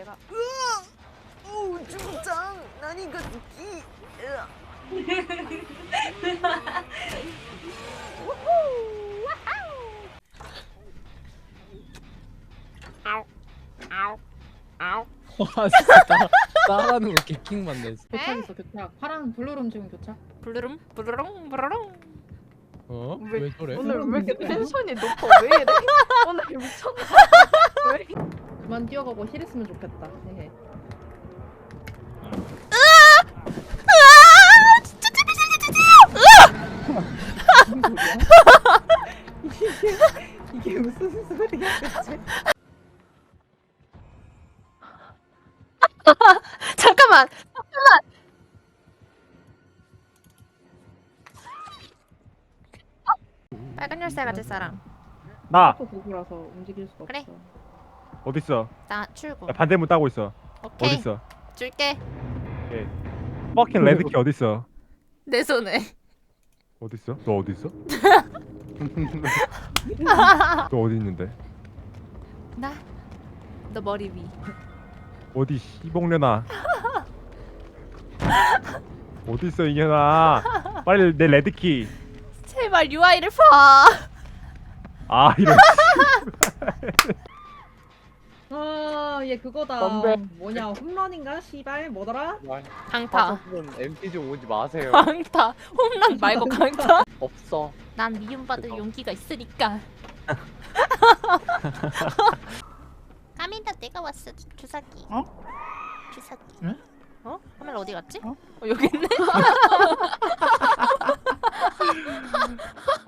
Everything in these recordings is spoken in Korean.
제가 오 중장 나니가 기와 진짜 따, 따라하는 거 개킹 맞네. 교착 있어 교착 파란 블루룸 지금 교착 블루름 블루롱? 블루롱? 어? 왜- 왜 저래? 오늘 왜 이렇게 텐션이 높아? 왜 이래? 오늘 미쳤나 왜 그만 뛰어가고 힐 했으면 좋겠다. 헤헤. 이게 무슨 소리야 대체 잠깐만. 잠깐만 빨간 열쇠 가질 사람. 나. 또 도구라서 움직일 수가 그래. 없어 어딨어? 나 출구 나 반대문 따고 있어. 오케이 어딨어? 줄게 퍼킹 레드키 어딨어? 내 손에 어딨어? 너 어딨어? 너 어디 있는데? 나 너 머리 위 어디 씨봉려나? 어디 있어 이년아? 빨리 내 레드키. 제발 UI를 봐 아 이런. 아 얘 그거다 선배. 뭐냐 홈런인가 씨발 뭐더라 강타 좀 오지 마세요. 강타 홈런 말고 강타 없어. 난 미움받을 용기가 있으니까 까민다 내가 왔어 주- 주사기 어? 주사기 응? 어? 카멜라 어디 갔지? 어? 어, 여기 있네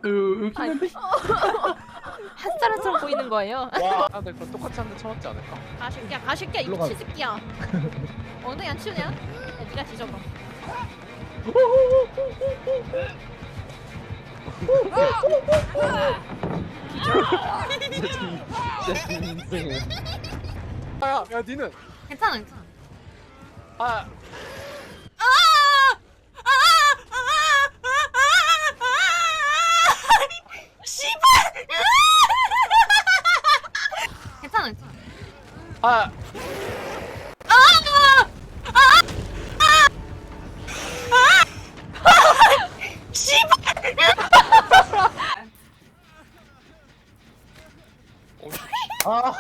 여기 아니, 한 사람처럼 보이는 거예요 와, 다들 그럼 똑같이 한 대 쳐맞지 않을까? 가실게야 가실게야 이 일로 가. 미친 새끼야 엉덩이 안 치우냐? 야, 니가 뒤져봐 진짜. 야, 야, 니는. 괜찮아 괜찮아 아, 괜찮아 아. 아,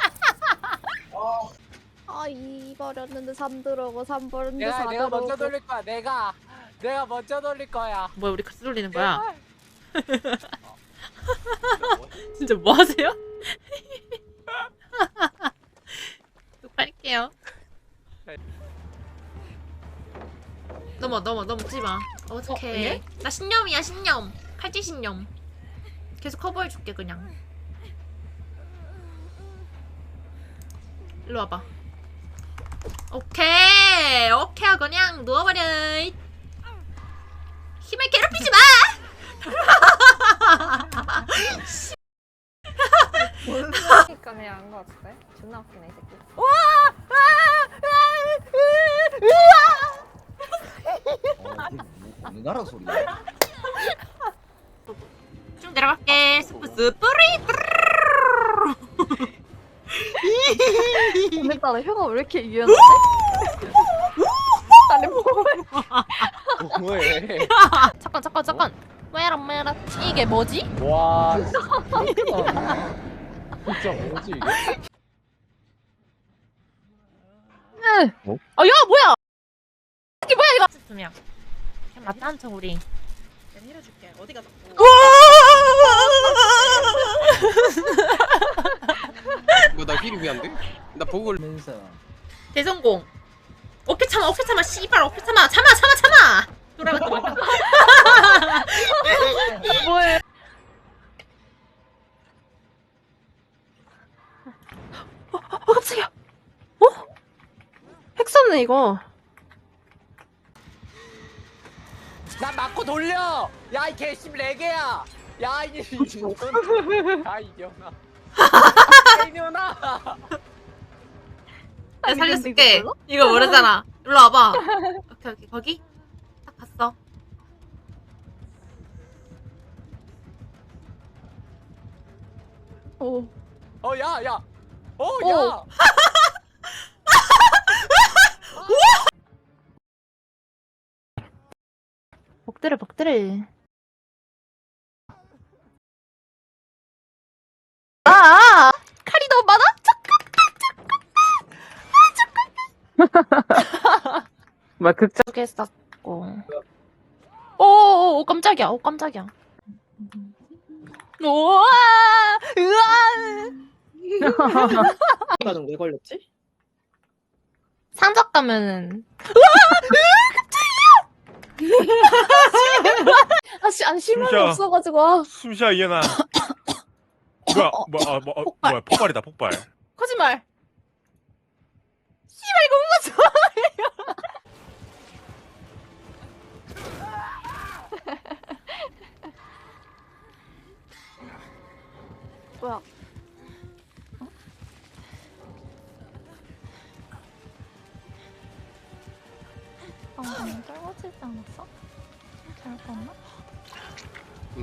아 2 버렸는데 3 들어오고 3 버렸는데 내가 4 내가 들어오고 먼저 돌릴 거야. 내가 내가 먼저 돌릴 거야. 뭐야 우리 같이 돌리는 거야? 제발. 진짜 뭐 하세요? 빨게요 넘어 넘어 넘지 마. 어떡해. 예? 나 신념이야 신념. 칼찌 신념. 계속 커버해 줄게 그냥. 일로 와봐. 오케이 오케이 그냥 누워버려. 힘을 괴롭히지 마. 그 러니까 그냥 안거 같은데 존나 웃기네 이 새끼 어느 나라 소리야? 좀 내려갈게. 스프 스프리. 오늘따라 혀가 왜 이렇게 유연하지? 아니 뭐 뭐해? 잠깐 잠깐 잠깐. 메라 메라. 이게 뭐지? 와, 진짜. 진짜 뭐지 이게? 어? 아, 야 뭐야? 이게 뭐야 이거? 두 명. 그냥 맞다 한청 우리. 내가 힐해줄게 어디가 자꾸 이거 나 힐이 왜안 돼? 나 보고 대성공. 어깨 참아 어깨 참아 씨발 어깨 참아 참아 참아 참아. 돌아갔다 왔다. 뭐해 어, 어 깜짝이야 어? 핵 썼네 이거 나 맞고 돌려. 야 이 개심 네 개야. 야 이 이년. 야 이년아. 야 이년아. 나 살려줄게. 이거 모르잖아. 일로 와봐. 오케이 오케이 거기 딱 봤어. 오 어 야 야. 어 오. 야. 복들을 복들을. 아, 칼이 너무 많아? 막 극장 두개 쌌고. 오, 오, 오, 깜짝이야. 오, 깜짝이야. 우와, 으아. 나는 왜 걸렸지? 상적 가면은. 아, 씨, 아니, 진짜. 없어가지고. 아. 숨쉬어 이현아. 뭐야 뭐, 아, 뭐, 어, 뭐야 폭발이다 폭발. 거짓말.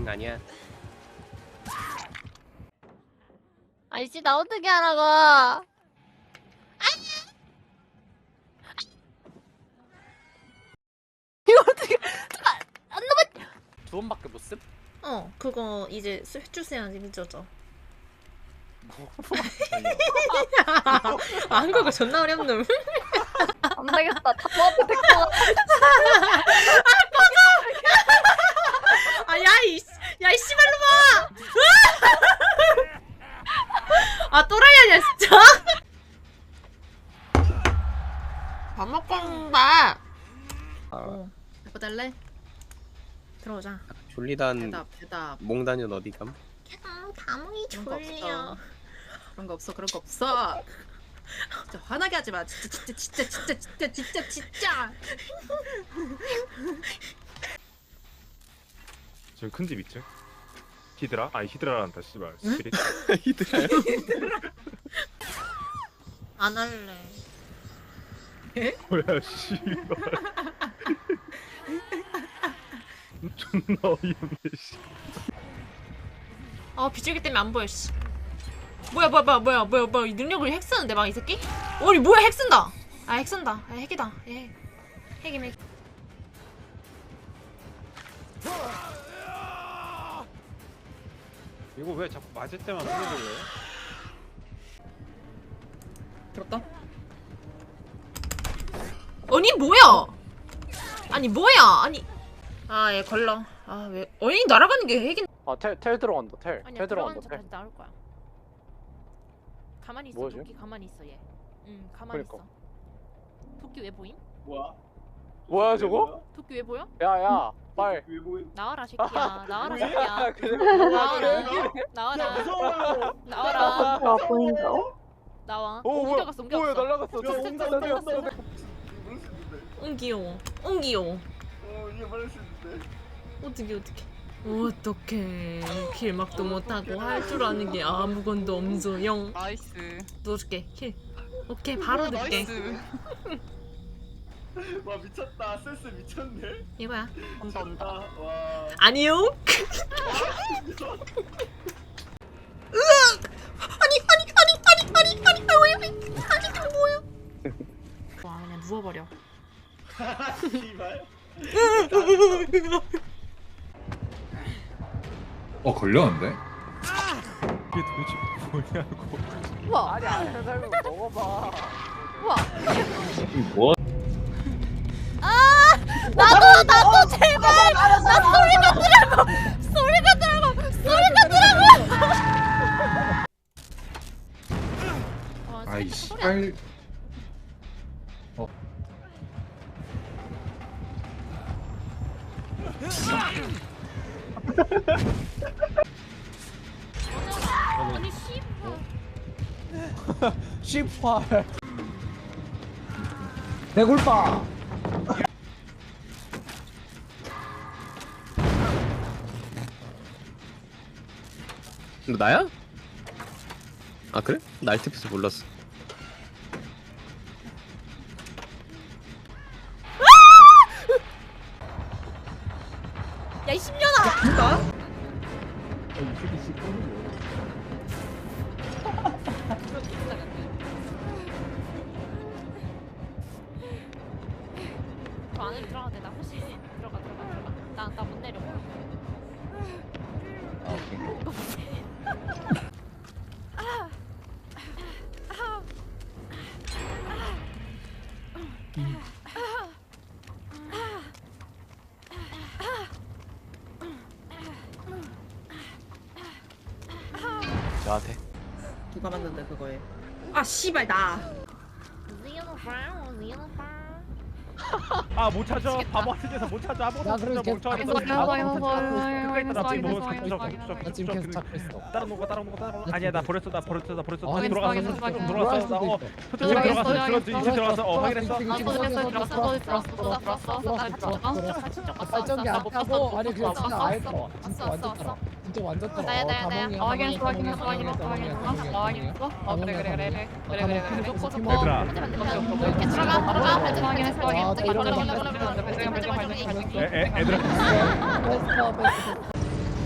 아니야 아이씨, 나 어떻게 하라고? 이거 어떻게, 잠깐, 안 넘어. 두 번밖에 못 쓴? 어 그거 이제 수- 늦어져 아, 한국어 존나 어렵노 안 되겠다. 다 너한테 데리고 아 야이 야이 씨발로마 아 또라이 아니야 진짜 밥 먹고 온다 어 해보달래 졸리단 대답 대답 몽단은 어디 감? 아 감이 그런 거 졸려 없어 그런 거 없어 그런 거 없어 진짜 화나게 하지 마 진짜 진짜 진짜 진짜 진짜 진짜 진짜 지금 큰 집 있지? 히드라? 아니 히드라란다 씨발. 응? 스피릿. 히드라요? 안 할래 뭐야 씨발. 존나 어이없네 씨. 아 비줄기 때문에 안 보여 씨. 뭐야 뭐야 뭐야 뭐야 뭐야 뭐야 이 능력을 핵 쓰는데 막 이 새끼? 어이 뭐야 핵 쓴다! 아 핵 쓴다. 아 핵이다. 얘 핵임 핵 이거 왜 자꾸 맞을 때만 소리 들었다. 아니 뭐야? 아니 뭐야? 아니 아 얘 걸러 아왜 아니 날아가는 게 핵인 아 텔 텔 들어간다 텔. 아니야 텔 들어가는 들어간다 텔. 척 나올 거야 가만히 있어 뭐지? 토끼 가만히 있어 얘 응 가만히 그러니까. 있어 토끼 왜 보임? 뭐야 저거? 토끼 왜 보여? 야 야 빨. 나와라 새끼야 나와라 야 새끼야. 나와라 나와라 나와라 와, 보인다고? 나와 오 뭐야? 옮겨갔어 뭐야 옮겨갔어 날라갔어. 온다, 온다, 온다. 응 귀여워 응 귀여워 어 떻게 어떻게? 어떡해. 킬 막도 못하고 할 줄 아는 게 아무것도 없어 영. 나이스. 넣어줄게 킬. 오케이 바로 오, 넣을게. 나이스. 와 미쳤다. 센스 미쳤네. 이거야. 아, 와. 아니요. 으악 아니 아니 아니 아니 아니 아니 아, 왜, 왜? 아니 이거 뭐야 와 그냥 누워버려. 씨발 걸렸는데? 이게 도대체 뭐냐고. 우와, 아니 안에 살고 먹어봐. 우와. 뭐? 나도, 나도, 제발! 나 소리가 들라고! 소리가 들라고! 소리가 들라고! 아, 아이 소리 안 씨발 아니 18 대굴빵 너 나야? 아 그래? 나 알트피스 몰랐어 만든데 그거에 아 씨발 나 아 못 찾아 바보 같은 데서 못 찾아 아무것도 나못 그래서 찾아 계속 못 찾아 찾고 있어. 끝까지 있다 나 지금 뭐나 찾아 지금 계속 찾고 있어. 다른 거가 다른 거가 다른 거 아니야 나 버렸어 나 버렸어 나 버렸어 어, 다시 확인, 돌아갔어 확인, 좀 확인. 들어갔어 나 어, 들어갔어, 좀 들어갔어 들어갔어, 들어갔어 이제 들어갔어 어 확인했어 발전기 안 타고 아니 그냥 진짜 떨어 진짜 완전 떨어 진짜 완전 떨어 나야 나야 나야. 어, 확인했어 확인했어 확인했어 확인했어. 확인했어. 어 그래 그래 그래 그래. 그래 그래 그래. 좋고 좋고. 얘들아 이렇게 들어가 들어가. 발전 확인했어. 확인했어. 아, 이런 거 발전 발전 발전 발전 에, 에, 애들아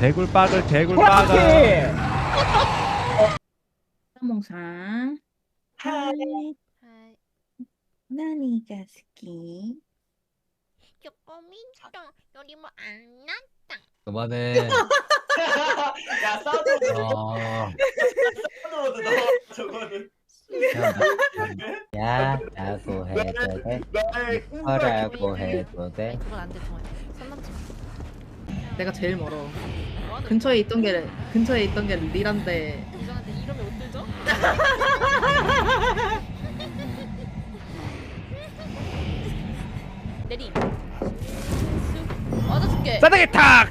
대굴박을 대굴박을 몽상. 하이. 나니가 스키. 쪼꼬민짱 여기 뭐안 나? 그만해 야 사운드 어 사운드 나 저거는. 야 라고 해도 돼? 나의 허라고 해도 돼? 그건 안돼 정말. 내가 제일 멀어. 근처에 있던 게 근처에 있던 게 리란데. 이상한데 이러면 못 들죠? 내리. 맞아줄게. 싸대기 탁탁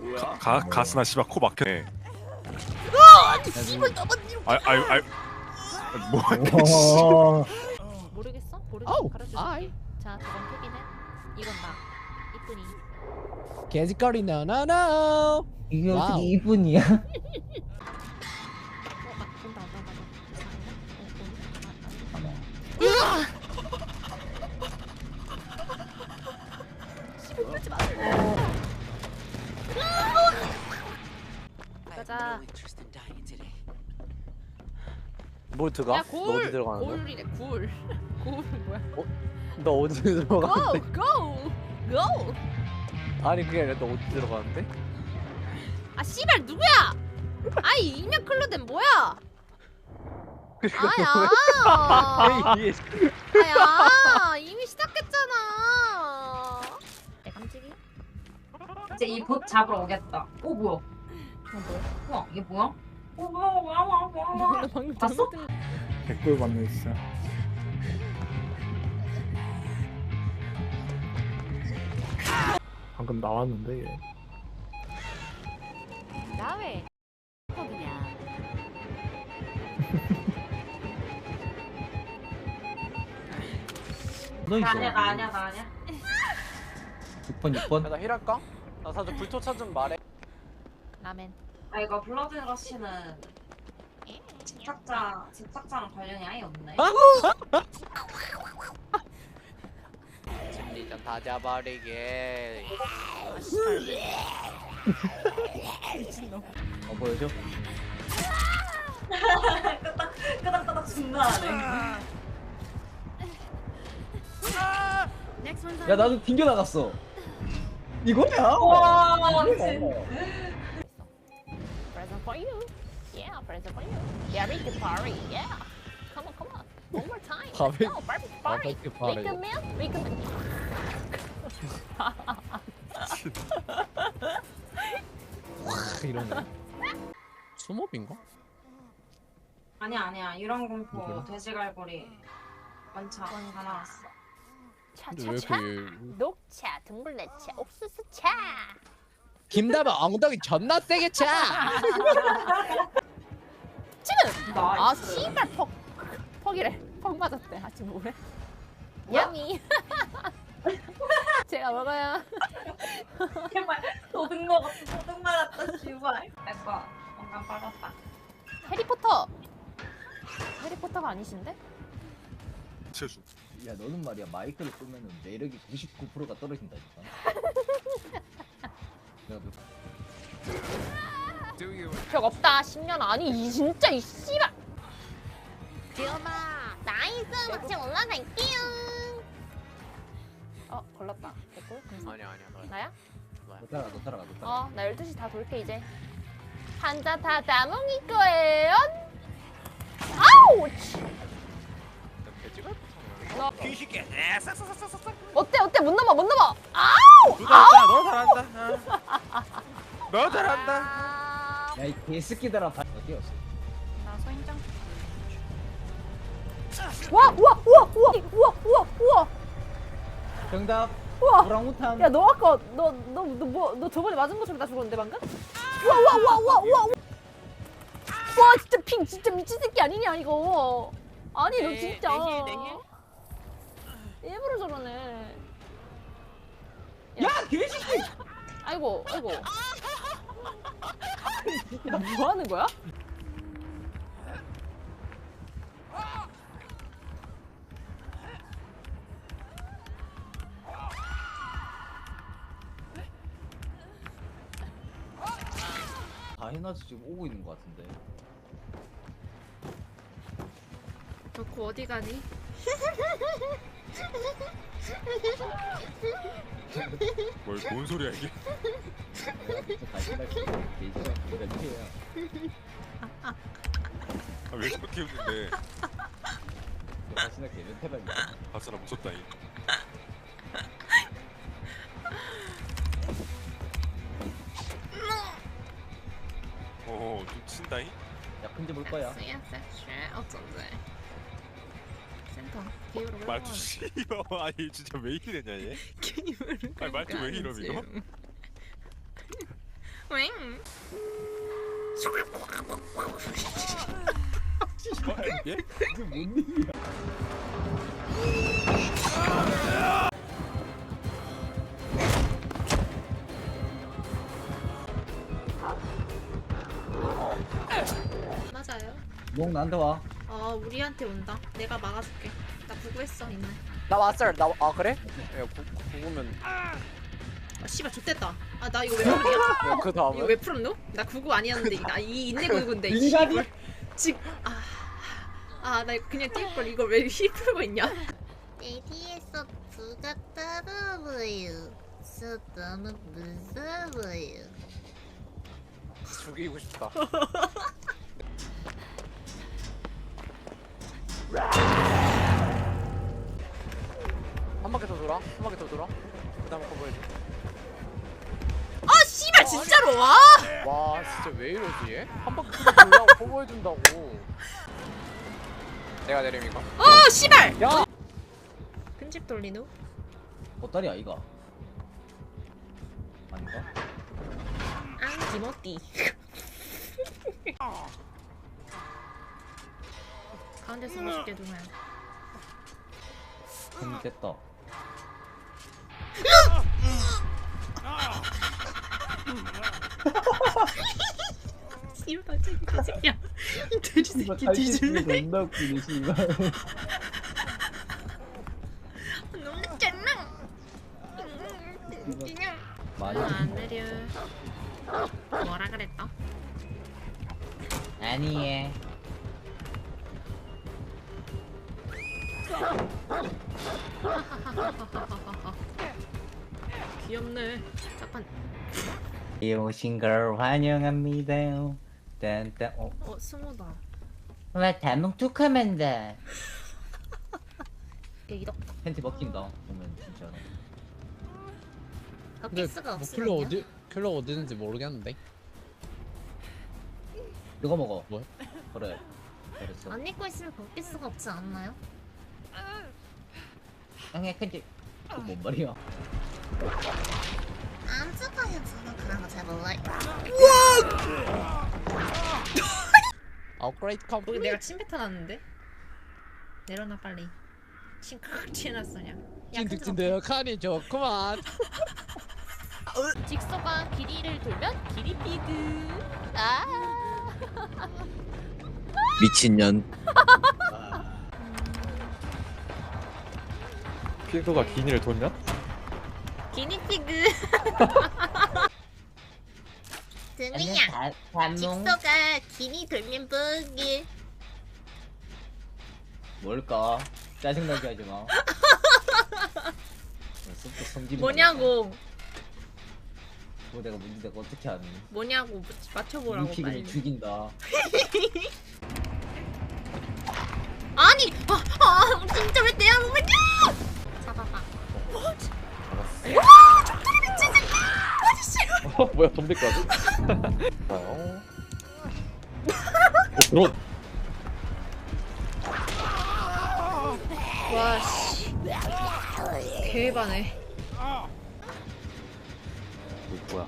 뭐야? 가 가스나 씨발 코 막혀 아 아유 아유 뭐 모르겠어? 모르겠어. 아우, 가르쳐줄게. 아이. 자, 저건 케빈은 이건 나. 이쁜이. 개짓거리 노노노 이게. 어떻게 이분이야 뭐 들어가? 야, 너 골. 어디 들어가는 거야? 골이래, 골. 골 뭐야? 너 어디 들어가는데? 고! 고! 고! 아니 그게 아니라 너 어디 들어가는데? 아, 씨발 누구야? 아이, 이면 클로덴 뭐야? 아야. 아니 이게 아야, 이미 시작했잖아. 내 깜찍이? 이제 이 봇 잡으러 오겠다 오 뭐야 어 뭐야 우와 이게 뭐야 뭐야 방금 봤어? 댓글 받는 있어. 방금 나왔는데 얘. 나 왜? 어, 그냥. 너나 아니야 나 아니야 나 아니야 6번 6번 나 힐할까? 나 사실 불토차 좀 말해 라멘. 아 이거 블러드 러쉬는 집착자 집착자랑 관련이 아예 없네. 심리전 다. 잡아버리게. 어 보여줘? 끄덕 끄덕 존나하네. 야 나도 튕겨 나갔어. 이거야? 와 미친 Present for you. Yeah, make the party. Yeah. Come on, come on. One more time. Let's Party. go, party, party. Barbecue party. Make a meal. Make a meal. 이러네 수목인가? 아니야 아니야 이런 공포 뭐야? 돼지갈고리 원차 다 나왔어 차차차. 녹차, 둥글레차, 옥수수 차. 김다방 엉덩이 존나 세게 차 지금. 아, 씨발 퍽. 퍽이래. 퍽 맞았대. 아, 지금 뭐래? 야미. 제가 먹어요. 제발 도둑 먹었어 도둑 맞았다 씨발 내꺼 뭔가 빨았다 해리포터. 해리포터가 아니신데? 최수 야 너는 말이야 마이크를 끄면은 매력이 99%가 떨어진다니까 내가 뭐벽 없다. 10년 아니 이 진짜 이 씨발. 지연아 나이스. 같이 올라갈게요. 어 걸렸다. 개꿀 아니야 아니야 너 나야? 너 따라가 너 따라가 너 따라가. 어나 12시 다 돌게 이제. 한자 다 자몽이 거예요. 아우치. 개찍을? 귀신게. 싹싹싹싹싹. 어때 어때? 못 넘어 못 넘어. 아우 너 잘한다 너 잘한다. 어. 너 잘한다. 아, 야 이 개새끼들아 다 어디였어? 나 소인장 와 우와 우와 우와 우와 우와 우와 정답. 우와 오랑우탄. 야 너 아까 너 너 너 뭐 너 저번에 맞은 것처럼 나 죽었는데 방금? 우와 우와 우와 우와 우와 우와 와 진짜 핑 진짜 미친 새끼 아니냐 이거 아니 너 네, 진짜 네 힐, 네 힐. 일부러 저러네 야 개새끼. 아이고 아이고 야 뭐 하는 거야? 다이나즈 지금 오고 있는 것 같은데. 덕후 어디 가니? 뭘 뭔 소리야 이게. 아, 왜 저렇게 웃는데 개면태라니까. 아싸라 무섭다잉 어, 좀 친다잉? 야 큰지 볼 거야. 쓰야 기울어 말투 씨발 아니 진짜 왜 이랬냐 얘? 아니 말투 왜 이러 이거? 웽 어, 얘? 이게 뭔 일이야? 맞아요 용 나한테 와. 어 우리한테 온다 내가 막아줄게 나 구구했어 이미 나 왔어 나 아 그래? 야 구, 구구면 아 씨발 좆됐다 아 나 이거 왜 풀이야? 그 이거 다음은? 왜 풀었노? 나 구구 아니었는데 나이 인내 구구인데 이 인간이? 씨발. 지금 아아나 그냥 뛸 걸 이걸 왜힐 풀고 있냐? 내 뒤에서 부가 따라와요 저 너무 무서워요 죽이고 싶다 한 바퀴 더 돌아 한 바퀴 더 돌아 그 다음에 커버 해줘 아 씨발 진짜로 와 와 진짜 왜 이러지 얘? 한 바퀴 더 돌라고 커버 해준다고 내가 내림이가? 어 씨발 야! 큰집 돌리누? 보따리야 이가. 아닌가? 앙 기모띠 가운데 숨어줄게 누나야 큰 됐다. 씨발 갑자기 개새끼야 돼지 새끼 뒤질래 존나 웃기네 씨발. 너무 짠나 많이. 안 내려 뭐라 그랬다? 아니에. 귀엽네 잠깐 이 오신 걸 환영합니다. 딴딴 어. 어 스모다 왜 대목 툭하면 돼? 개이덕 팬티 먹힌다. 보면 진짜. 덮일 수가 뭐 없으면요 킬러 어디 있는지 모르겠는데. 이거 먹어. 뭐야? 그래. 잘했어. 안 입고 있으면 벗길 수가 없지 않나요? 형의 팬티. 그뭔 말이야? 업그레이드 컴. 여기 내가 침 뱉어 놨는데? 내려놔 빨리. 침 크크 튀어났어 그냥 찐득찐득 하니 좋구만. 직소가 길이를 돌면 길이 피드 아. 미친년. 필도가 기니를 뒀냐? 기니피그. 등이야 직소가 길이 돌면 보길 뭘까? 짜증나게 하지 마. 뭐냐고. 뭐 내가 뭔지 내가 어떻게 아니? 뭐냐고 맞춰보라고 빨리. 죽인다. 아니 아, 아 진짜 왜 내야 몸을 잡아봐 뭐야 좀비까지? 어. 드론. 와씨 개바네 뭐야?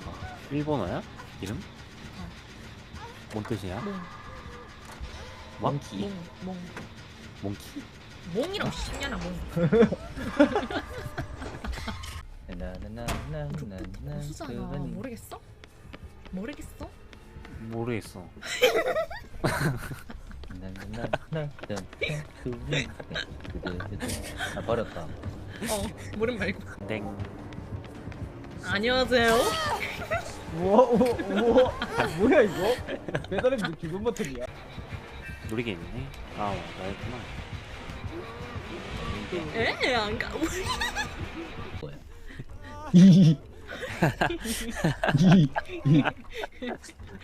일본어야? 이름? 뭔 뜻이야? 몽키. 몽 몽 몽키? 몽이랑 신년아 몽 나나나나나나. 수잖아 모르겠어? 모르겠어? 모르겠어. 아 버렸다. 어 모름 말고 땡. 안녕하세요 우와 우와 우와 뭐야 이거? 배달의 기본 버튼이야. 노리게 있네. 아, 나였구나. 에? 안 가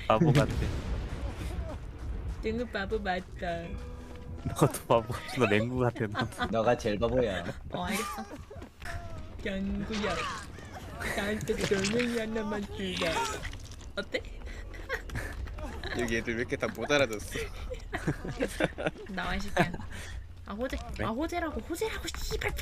바보 같아. 등은 바보 맞다 너도 바보 같아. 너 맹구 같아. 너. 너가 제일 바보야. 어 알겠어 경구야 나한테 돌멩이 하나만 주자 어때? 여기 애들 왜 이렇게 다 못 알아듣어? 나와 이 새끼야 아 호재 아 호재라고 호재라고 씨발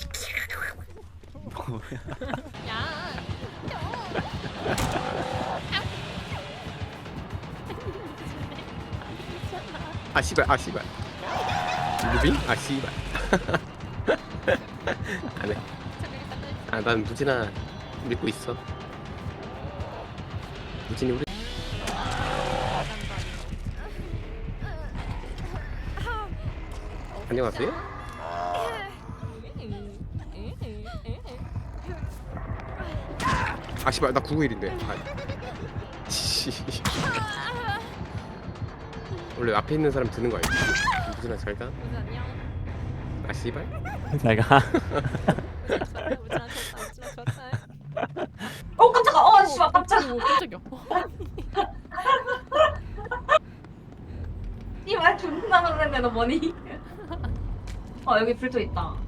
아 씨발 아 씨발 무빙? 아 씨발 안해 아난 무진아 믿고 있어 무진이 우리 안녕하세요? 아 씨발 나 991인데. 아, 씨. 원래 앞에 있는 사람 드는 거 알지? 무진아 잘가? 아 씨발. 내가. 어 깜짝아. 어 씨발 깜짝 오 깜짝이야. 이말 존나 놀랐네 너 뭐니. 어 여기 불도 있다